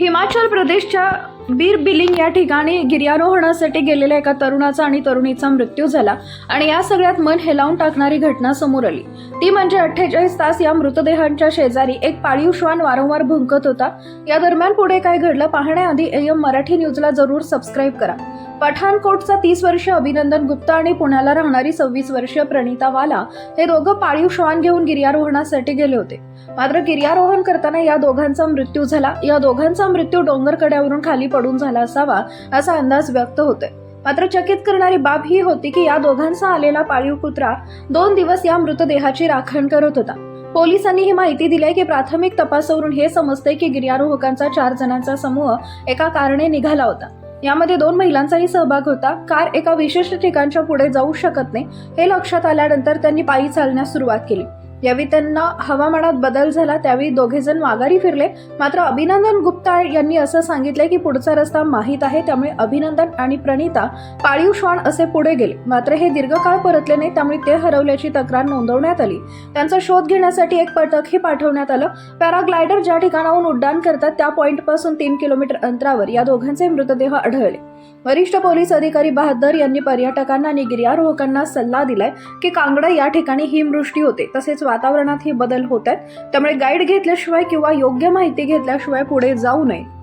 हिमाचल प्रदेशच्या बीर बिलिंग या ठिकाणी गिर्यारोहणासाठी गेलेल्या एका तरुणाचा आणि तरुणीचा मृत्यू झाला आणि या सगळ्यात मन हेलावून टाकणारी घटना समोर आली. ती म्हणजे अठ्ठेचाळीस तास या मृतदेहांच्या शेजारी एक पाळीव श्वान वारंवार भुंकत होता. या दरम्यान पुढे काय घडलं पाहण्याआधी एम मराठी न्यूजला जरूर सबस्क्राईब करा. पठाणकोटचा तीस वर्ष अभिनंदन गुप्ता आणि पुण्याला राहणारी सव्वीस वर्षीय प्रणिता वाला हे दोघं पाळीव श्वान घेऊन गिर्यारोहणासाठी गेले होते. मात्र गिर्यारोहण करताना या दोघांचा मृत्यू झाला. या दोघांचा मृत्यू डोंगर कड्यावरून खाली पडून झाला असावा असा अंदाज व्यक्त होतोय. मात्र चकित करणारी बाब ही होती की या दोघांचा आलेला पाळीव कुत्रा दोन दिवस या मृतदेहाची राखण करत होता. पोलिसांनी ही माहिती दिली की प्राथमिक तपासावरून हे समजते की गिर्यारोहकांचा चार जणांचा समूह एका कारणे निघाला होता. यामध्ये दोन महिलांचाही सहभाग होता. कार एका विशिष्ट ठिकाणच्या पुढे जाऊ शकत नाही हे लक्षात आल्यानंतर त्यांनी पायी चालण्यास सुरुवात केली. यावेळी त्यांना हवामानात बदल झाला त्यावेळी दोघेजण माघारी फिरले. मात्र अभिनंदन गुप्ता यांनी असं सांगितलंय की पुढचा रस्ता माहीत आहे त्यामुळे अभिनंदन आणि प्रणिता पाळीव श्वान असे पुढे गेले. मात्र हे दीर्घकाळ परतले नाही त्यामुळे ते हरवल्याची तक्रार नोंदवण्यात आली. त्यांचा शोध घेण्यासाठी एक पथकही पाठवण्यात आलं. पॅराग्लायडर ज्या ठिकाणाहून उड्डाण करतात त्या पॉईंटपासून तीन किलोमीटर अंतरावर या दोघांचे मृतदेह आढळले. वरिष्ठ पोलीस अधिकारी बहादर यांनी पर्यटकांना आणि गिर्यारोहकांना सल्ला दिलाय की कांगडा या ठिकाणी हिमवृष्टी होते तसेच वातावरणातही बदल होत आहेत. त्यामुळे गाईड घेतल्याशिवाय किंवा योग्य माहिती घेतल्याशिवाय पुढे जाऊ नये.